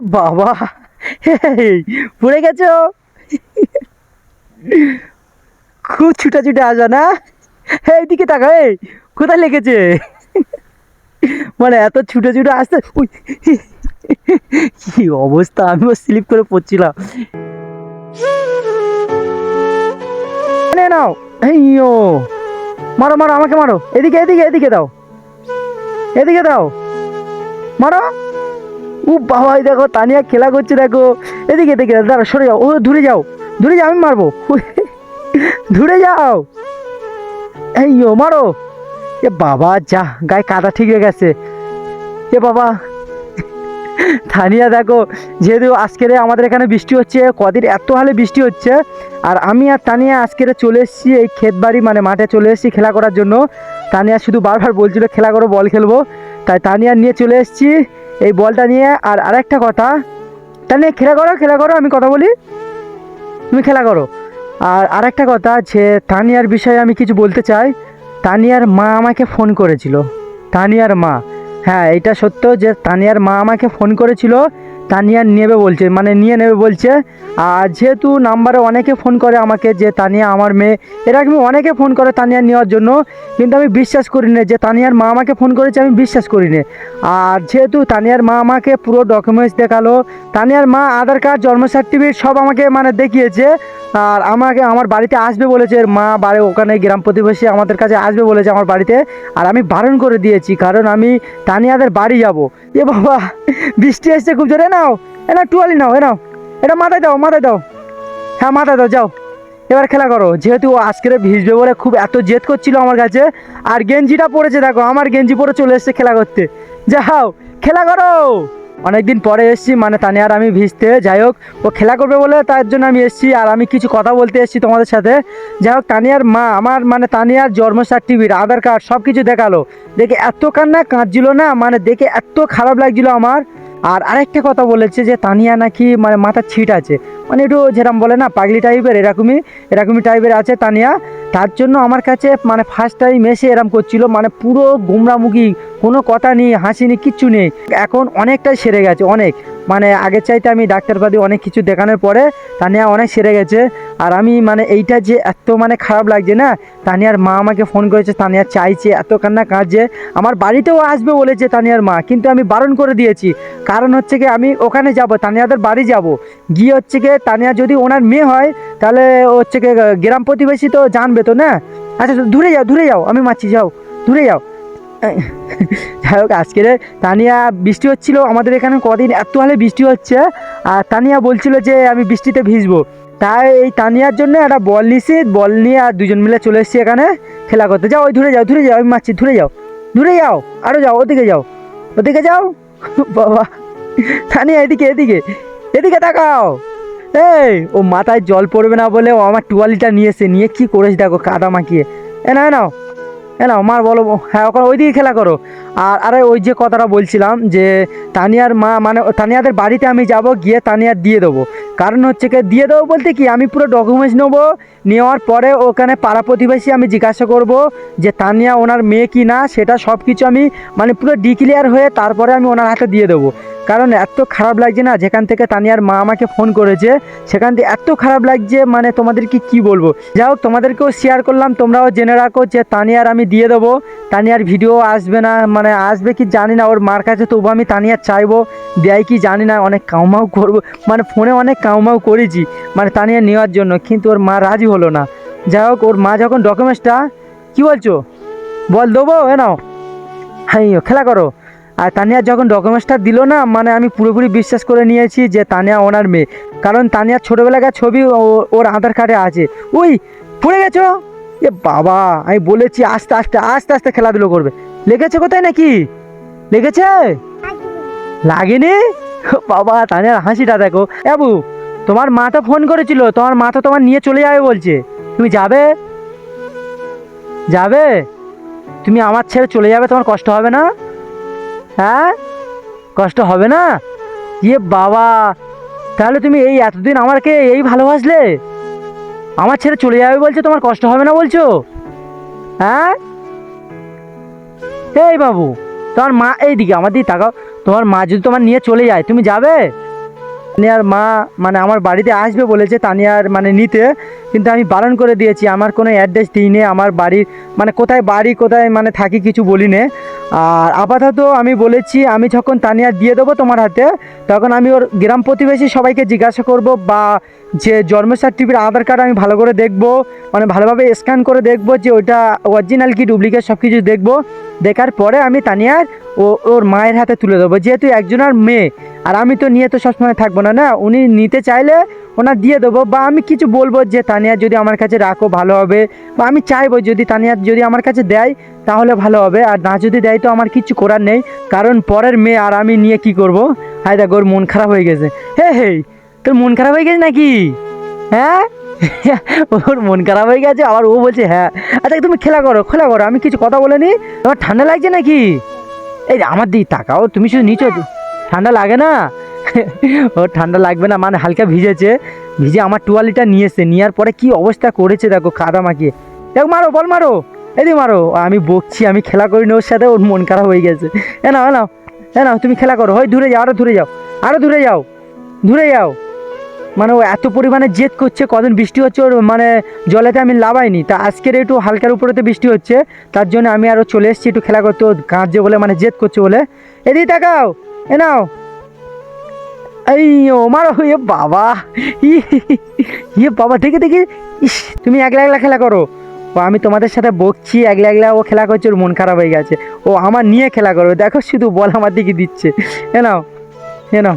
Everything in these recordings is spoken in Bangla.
বাবা পড়ে গেছো? খুব ছুটা ছুটে আসা না? এইদিকে তাকা এই কোথায় লেগেছে? মানে এত ছুটে ছুটে আসতে কি অবস্থা? আমিও স্লিপ করে পড়ছিলাম। নাও এই ও মারো মারো, আমাকে মারো। এদিকে এদিকে এদিকে দাও। এদিকে দাও। মারো। ও বাবা, এই দেখো, তানিয়া খেলা করছে, দেখো। এদিকে এদিকে দাঁড়া সরে যাও। ও, দূরে যাও দূরে যাও, আমি মারবো। দূরে যাও। এই ও, মারো। এ বাবা, যা, গায়ে কাদা ঠিক হয়ে গেছে। এ বাবা থানিয়া দেখো, যেহেতু আজকের আমাদের এখানে বৃষ্টি হচ্ছে, কদিন এত হালে বৃষ্টি হচ্ছে, আর আমি আর তানিয়া আজকের চলে এসেছি এই ক্ষেত বাড়ি মানে মাঠে চলে এসেছি খেলা করার জন্য। তানিয়া শুধু বারবার বলছিল, খেলা করো, বল খেলব। তাই তানিয়া নিয়ে চলে এসেছি। এই বলটা নিয়ে আর আরেকটা কথা। তানিয়া খেলা করো খেলা করো, আমি কথা বলি? তুমি খেলা করো। আর আরেকটা কথা যে, তানিয়ার বিষয়ে আমি কিছু বলতে চাই। তানিয়ার মা আমাকে ফোন করেছিল। তানিয়ার মা। হ্যাঁ এটা সত্য যে, তানিয়ার মা আমাকে ফোন করেছিল তানিয়া নেবে বলছে মানে নিয়ে নেবে বলছে। আর যেহেতু নাম্বারে অনেকে ফোন করে আমাকে যে তানিয়া আমার মেয়ে এরকম অনেকে ফোন করে তানিয়া নেওয়ার জন্য, কিন্তু আমি বিশ্বাস করি না যে তানিয়ার মা আমাকে ফোন করেছে, আমি বিশ্বাস করি না আর যেহেতু তানিয়ার মা আমাকে পুরো ডকুমেন্টস দেখাল, তানিয়ার মা আধার কার্ড, জন্ম সার্টিফিকেট সব আমাকে মানে দেখিয়েছে, আর আমাকে আমার বাড়িতে আসবে বলেছে মা বাড়ি ওখানে গ্রাম প্রতিবেশী আমাদের কাছে আসবে বলেছে আমার বাড়িতে, আর আমি বারণ করে দিয়েছি, কারণ আমি তানিয়াদের বাড়ি যাব। এ বাবা, বৃষ্টি আসছে খুব জোরে নাও, এ টুয়ালি নাও, এ নাও। এটা মাথায় দাও মাথায় দাও। হ্যাঁ মাথায় দাও, যাও। এবার খেলা করো। যেহেতু ও আজকের ভিজবে বলে খুব এত জেদ করছিল আমার কাছে, আর গেঞ্জিটা পড়েছে দেখো, আমার গেঞ্জি পরে চলে এসছে খেলা করতে। যাও, খেলা করো। অনেকদিন পরে এসেছি মানে তানি আর আমি ভিজতে। যাই হোক, ও খেলা করবে বলে তার জন্য আমি এসেছি, আর আমি কিছু কথা বলতে এসেছি তোমাদের সাথে। যাই হোক, তানিয়ার মা, আমার মানে তানিয়ার জন্ম সার্টিফিকেট আধার কার্ড সব কিছু দেখাল। দেখে এত কান্না কাঁদছিল না মানে দেখে এত খারাপ লাগছিল আমার। আর আরেকটা কথা বলেছে যে তানিয়া নাকি মানে মাথার ছিট আছে। মানে একটু যেরকম বলে না, পাগলি টাইপের এরকমই এরকমই টাইপের আছে তানিয়া। তার জন্য আমার কাছে মানে ফার্স্ট টাইম এসে এরম করছিল মানে পুরো গুমরামুখী কোনো কথা নেই, হাসি নেই, কিচ্ছু নেই। এখন অনেকটাই সেরে গেছে, অনেক। মানে আগের চাইতে আমি ডাক্তারবাদি অনেক কিছু দেখানোর পরে তানিয়া অনেক সেরে গেছে। আর আমি মানে এইটা যে এত মানে খারাপ লাগছে না, তানিয়ার মা আমাকে ফোন করেছে, তানিয়া চাইছে, এত কান্না কাঁদছে। আমার বাড়িতেও আসবে বলেছে তানিয়ার মা, কিন্তু আমি বারণ করে দিয়েছি। কারণ হচ্ছে কি, আমি ওখানে যাব, তানিয়াদের বাড়ি যাব। গিয়ে হচ্ছে কি, তানিয়া যদি ওনার মেয়ে হয়, তাহলে হচ্ছে কি, গ্রাম প্রতিবেশী তো জানবে তো না? আচ্ছা দূরে যাও দূরে যাও, আমি মাছি যাও, দূরে যাও। যাই হোক, আজকের তানিয়া বৃষ্টি হচ্ছিল। আমাদের এখানে কদিন এত হালে বৃষ্টি হচ্ছে, আর তানিয়া বলছিল যে আমি বৃষ্টিতে ভিজবো। তাই এই তানিয়ার জন্য একটা বল নিছি, বল নিয়ে আর দুজন মিলে চলে এসেছি এখানে খেলা করতে। যাও, ওই দূরে যাও দূরে যাও, আমি মারছি, দূরে যাও দূরে যাও আরও যাও, ওদিকে যাও ওদিকে যাও। বাবা, তানিয়া, এদিকে এদিকে এদিকে তাকাও। এই, ও মাথায় জল পড়বে না বলে ও আমার টুয়ালিটা নিয়েছে, নিয়ে কি করেছে দেখো, কাদা মাখিয়ে। এ না নাও। এ নাও, মার বলো হ্যাঁ ওখানে ওইদিকে খেলা করো। আর আরে ওই যে কথাটা বলছিলাম যে, তানিয়ার মা মানে তানিয়াদের বাড়িতে আমি যাব, গিয়ে তানিয়ার দিয়ে দেবো। কারণ হচ্ছে কি, দিয়ে দেবো বলতে কি, আমি পুরো ডকুমেন্টস নেব, নেওয়ার পরে ওখানে পাড়া প্রতিবেশী আমি জিজ্ঞাসা করব যে, তানিয়া ওনার মেয়ে কি না, সেটা সব কিছু আমি মানে পুরো ডিক্লিয়ার হয়ে তারপরে আমি ওনার হাতে দিয়ে দেবো। কারণ এত খারাপ লাগছে না, যেখান থেকে তানিয়ার মা আমাকে ফোন করেছে, সেখান থেকে এত খারাপ লাগছে মানে তোমাদেরকে কি বলব? যাই হোক, তোমাদেরকেও শেয়ার করলাম, তোমরাও জেনে রাখো যে তানিয়ার আমি দিয়ে দেবো। তানিয়ার ভিডিও আসবে না মানে আসবে কি জানি না, ওর মার কাছে তবু আমি তানিয়ার চাইব, দেয় কি জানি না, অনেক কাউমাও করব মানে ফোনে অনেক কাউমাও করেছি মানে তানিয়া নেওয়ার জন্য, কিন্তু ওর মা রাজি হলো না। যাই হোক, ওর মা যখন ডকুমেন্টসটা কি বলছো? বল দেবো, এ নাও। হ্যাঁ খেলা করো। আর তানিয়া যখন ডকুমেন্টসটা দিল না মানে আমি পুরোপুরি বিশ্বাস করে নিয়েছি যে তানিয়া ওনার মেয়ে। কারণ তানিয়ার ছোটোবেলাকার ছবি ওর আধার কার্ডে আছে। উই পড়ে গেছো? এ বাবা, আমি বলেছি আস্তে আস্তে আস্তে আস্তে খেলাধুলো করবে। লেগেছে কোথায় নাকি? লেগেছে? লাগেনি? বাবা, তানিয়ার হাসিটা দেখো। বাবু তোমার মা তো ফোন করেছিল, তোমার মা তো তোমার নিয়ে চলে যাবে বলছে। তুমি যাবে? যাবে? তুমি আমার ছেড়ে চলে যাবে, তোমার কষ্ট হবে না? হ্যাঁ? কষ্ট হবে না? ইয়ে বাবা, তাহলে তুমি এই এতদিন আমাকে এই ভালোবাসলে? আমার ছেড়ে চলে যাবে বলছে, তোমার কষ্ট হবে না বলছো? হ্যাঁ? এই বাবু, তোমার মা এই দিকে আমার দিকে তাকাও। তোমার মা যদি তোমার নিয়ে চলে যায়, তুমি যাবে? তানিয়ার মা মানে আমার বাড়িতে আসবে বলেছে তানিয়ার মানে নিতে, কিন্তু আমি বারণ করে দিয়েছি, আমার কোনো অ্যাড্রেস দিইনি, আমার বাড়ির মানে কোথায় বাড়ি, কোথায় মানে থাকি কিছু বলি নে আর আপাতত আমি বলেছি, আমি যখন তানিয়া দিয়ে দেবো তোমার হাতে, তখন আমি ওর গ্রাম প্রতিবেশী সবাইকে জিজ্ঞাসা করব বা যে জন্ম সার্টিফিকেট আধার কার্ড আমি ভালো করে দেখব মানে ভালোভাবে স্ক্যান করে দেখব যে ওইটা অরিজিনাল কি ডুপ্লিকেট সব কিছু দেখব। দেখার পরে আমি তানিয়ার ও ওর মায়ের হাতে তুলে দেবো। যেহেতু একজনের মেয়ে আর আমি তো নিয়ে তো সবসময় থাকব না না? উনি নিতে চাইলে ওনার দিয়ে দেবো বা আমি কিছু বলব যে তানিয়া যদি আমার কাছে রাখো ভালো হবে। বা আমি চাইব যদি তানিয়া যদি আমার কাছে দেয় তাহলে ভালো হবে। আর না যদি দেয় তো আমার কিছু করার নেই কারণ পরের মেয়ে আর আমি নিয়ে কি করব? হায় দেখ ওর মন খারাপ হয়ে গেছে। হে হে তোর মন খারাপ হয়ে গেছে নাকি? হ্যাঁ? ওর মন খারাপ হয়ে গেছে আবার ও বলছে হ্যাঁ। আচ্ছা তুমি খেলা করো খেলা করো আমি কিছু কথা বলে নি তোমার ঠান্ডা লাগছে নাকি? এই আমার দিকে তাকাও তুমি শুধু নিচো ঠান্ডা লাগে না? ওর ঠান্ডা লাগবে না মানে হালকা ভিজেছে। ভিজে আমার টুয়ালিটা নিয়েছে, নেওয়ার পরে কি অবস্থা করেছে দেখো কাদা মাখিয়ে দেখো, মারো, বল মারো। এদিকে মারো, আমি বকছি, আমি খেলা করি না ওর সাথে, ওর মন খারাপ হয়ে গেছে। নাও, এ নাও এ নাও, তুমি খেলা করো। হয় দূরে যাও, আরও দূরে যাও, আরও দূরে যাও দূরে যাও। মানে ও এত পরিমাণে জেদ করছে, কদিন বৃষ্টি হচ্ছে, ওর মানে জলেতে আমি লাভাইনি। তা আজকের একটু হালকার উপরেতে বৃষ্টি হচ্ছে, তার জন্য আমি আরও চলে এসেছি, একটু খেলা করতে, ও কাঁদছে বলে মানে জেদ করছে বলে। এদিকে তাকাও এ নাও এই মারো এ বাবা ইয়ে বাবা দেখে, দেখি। ইস, তুমি একলা একলা খেলা করো। ও, আমি তোমাদের সাথে বকছি, একলা একলা ও খেলা করছে, ওর মন খারাপ হয়ে গেছে। ও, আমার নিয়ে খেলা করো দেখো, শুধু বল আমার দিকে দিচ্ছে। এ নাও নাও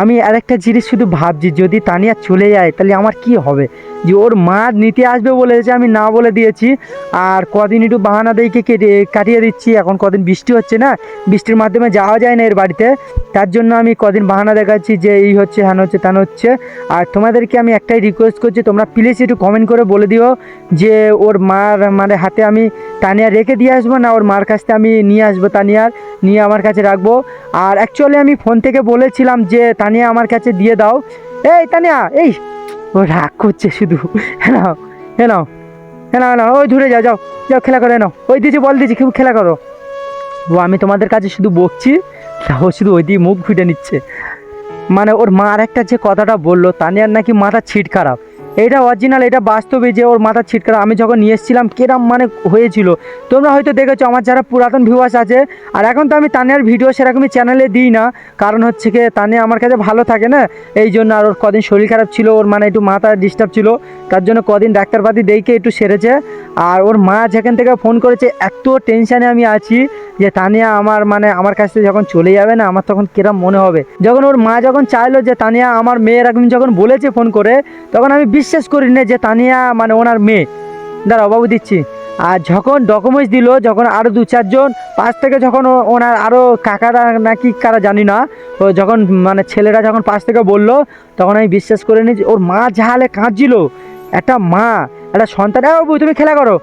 আমি আরেকটা জিনিস শুধু ভাবছি, যদি তানিয়া চলে যায়, তাহলে আমার কি হবে? যে ওর মা নিতে আসবে বলেছে আমি না বলে দিয়েছি। আর কদিন একটু বাহানা দিয়েকে কেটে কাটিয়ে দিচ্ছি। এখন কদিন বৃষ্টি হচ্ছে না, বৃষ্টির মাধ্যমে যাওয়া যায় না এর বাড়িতে। তার জন্য আমি কদিন বাহানা দেখাচ্ছি যে এই হচ্ছে, হ্যান হচ্ছে তেন হচ্ছে। আর তোমাদেরকে আমি একটাই রিকোয়েস্ট করছি, তোমরা প্লিজ একটু কমেন্ট করে বলে দিও যে ওর মার মানে হাতে আমি তানিয়া রেখে দিয়ে আসব না ওর মার কাছ থেকে আমি নিয়ে আসব তানিয়ার নিয়ে আমার কাছে রাখব। আর অ্যাকচুয়ালি আমি ফোন থেকে বলেছিলাম যে তানিয়া আমার কাছে দিয়ে দাও। এই তানিয়া এই ও রাগ করছে শুধু। হ্যাঁ হ্যাঁ হ্যাঁ নাও নাও, ওই ধরে যাও যাও যাও, খেলা করে নাও। ওই দিয়েছি, বল দিয়েছি, খুব খেলা করো। ও, আমি তোমাদের কাছে শুধু বকছি ও শুধু ওই দিয়ে মুখ ফুটে নিচ্ছে। মানে ওর মার একটা যে কথাটা বলল, তা নিয়ে আর নাকি মাথা ছিট খারাপ। এটা অরিজিনাল এটা বাস্তবে যে ওর মাথা ছিট খারাপ আমি যখন নিয়ে এসেছিলাম, কিরম মানে হয়েছিল। তোমরা হয়তো দেখেছ, আমার যারা পুরাতন ভিউয়ার্স আছে, আর এখন তো আমি তানিয়ার ভিডিও সেরকমই চ্যানেলে দিই না। কারণ হচ্ছে কি, তানিয়া আমার কাছে ভালো থাকে না। এই জন্য আর ওর কদিন শরীর খারাপ ছিল, ওর মানে একটু মাথা ডিস্টার্ব ছিল। তার জন্য কদিন ডাক্তারপাতি দেখে একটু সেরেছে। আর ওর মা যেখান থেকে ফোন করেছে, এত টেনশানে আমি আছি যে তানিয়া আমার মানে আমার কাছ থেকে যখন চলে যাবে না, আমার তখন কিরম মনে হবে। যখন ওর মা যখন চাইলো যে তানিয়া আমার মেয়ের এখন যখন বলেছে ফোন করে, তখন আমি বিশ্বাস করি না যে তানিয়া মানে ওনার মেয়ে। দাঁড়াও, বাবু দিচ্ছি। আর যখন ডকুমেন্টস দিল, যখন আরও দু চারজন, পাশ থেকে যখন ওনার আরও কাকারা নাকি কারা জানি না, ও যখন মানে ছেলেরা যখন পাশ থেকে বলল, তখন আমি বিশ্বাস করে নিই ওর মা ঝালে কাঁদছিল। একটা মা, একটা সন্তান। "এ বাবু, তুমি খেলা করো।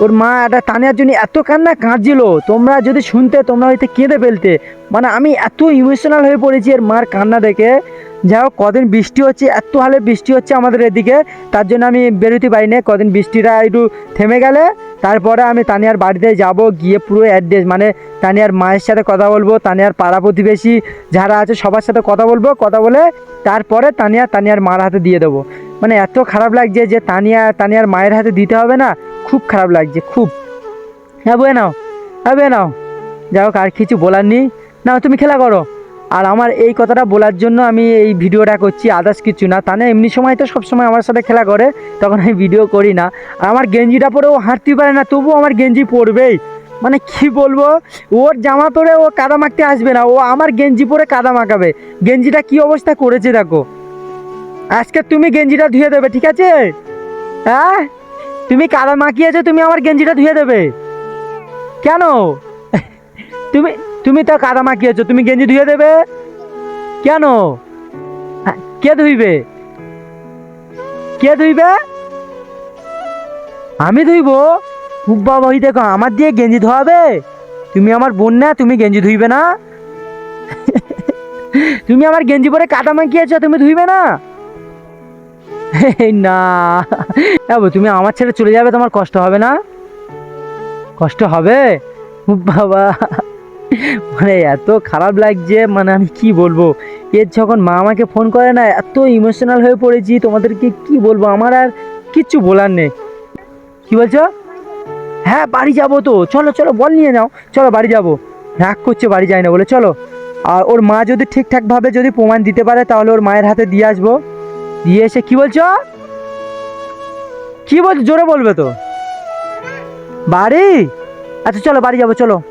ওর মা, একটা তানিয়ার জন্য এত কান্না কাঁদছিল। তোমরা যদি শুনতে, তোমরা হয়তো কেঁদে ফেলতে। মানে আমি এত ইমোশনাল হয়ে পড়েছি এর মার কান্না দেখে। যাই হোক, কদিন বৃষ্টি হচ্ছে, এত হালে বৃষ্টি হচ্ছে আমাদের এদিকে। তার জন্য আমি বেরোতে পারি না কদিন বৃষ্টিটা একটু থেমে গেলে। তারপরে আমি তানিয়ার বাড়িতে যাব, গিয়ে পুরো অ্যাড্রেস মানে তানিয়ার মায়ের সাথে কথা বলব, তানিয়ার পাড়া প্রতিবেশী যারা আছে, সবার সাথে কথা বলব, কথা বলে তারপরে তানিয়া তানিয়ার মার হাতে দিয়ে দেবো। মানে এত খারাপ লাগছে যে তানিয়া, তানিয়ার মায়ের হাতে দিতে হবে না, খুব খারাপ লাগছে, খুব। হ্যাঁ বয়ে নাও হ্যাঁ বয়ে নাও। যাই হোক, আর কিছু বলার নেই। না তুমি খেলা করো। আর আমার এই কথাটা বলার জন্য আমি এই ভিডিওটা করছি আদার্স কিছু না। তা না, এমনি সময় তো সবসময় আমার সাথে খেলা করে, তখন আমি ভিডিও করি না। আর আমার গেঞ্জিটা পরে ও হাঁটতেই পারে না, তবুও আমার গেঞ্জি পরবেই। মানে কি বলব, ওর জামা পরে ও কাদা মাখতে আসবে না, ও আমার গেঞ্জি পরে কাদা মাখাবে। গেঞ্জিটা কি অবস্থা করেছে দেখো। আজকে তুমি গেঞ্জিটা ধুয়ে দেবে, ঠিক আছে? হ্যাঁ? তুমি কাদা মাখিয়েছো, তুমি আমার গেঞ্জিটা ধুয়ে দেবে। কেন? তুমি তুমি তো কাদা মাখিয়েছো তুমি গেঞ্জি ধুয়ে দেবে? কেন? হ্যাঁ, কে ধুইবে? কে ধুইবে? আমি ধুইবো? বাবা ওই দেখো আমার দিয়ে গেঞ্জি ধোয়াবে? তুমি আমার বোন না তুমি গেঞ্জি ধুইবে না? তুমি আমার গেঞ্জি পরে কাদা মাখিয়েছো তুমি ধুইবে না? না। তুমি আমার ছেড়ে চলে যাবে তোমার কষ্ট হবে না? কষ্ট হবে? বাবা। মানে এত খারাপ লাগছে মানে আমি কি বলব? এর যখন মা আমাকে ফোন করে না, এত ইমোশনাল হয়ে পড়েছি, তোমাদেরকে কি বলব? আমার আর কিচ্ছু বলার নেই। কি বলছো? হ্যাঁ বাড়ি যাব তো। চলো চলো, বল নিয়ে নাও। চলো, বাড়ি যাব। রাগ করছে, বাড়ি যায় না বলে। চলো। আর ওর মা যদি ঠিকঠাকভাবে যদি প্রমাণ দিতে পারে, তাহলে ওর মায়ের হাতে দিয়ে আসব। দিয়ে এসে কি বলছো? কি বলছো? জোরে বলবে তো। বাড়ি? আচ্ছা চলো, বাড়ি যাব, চলো।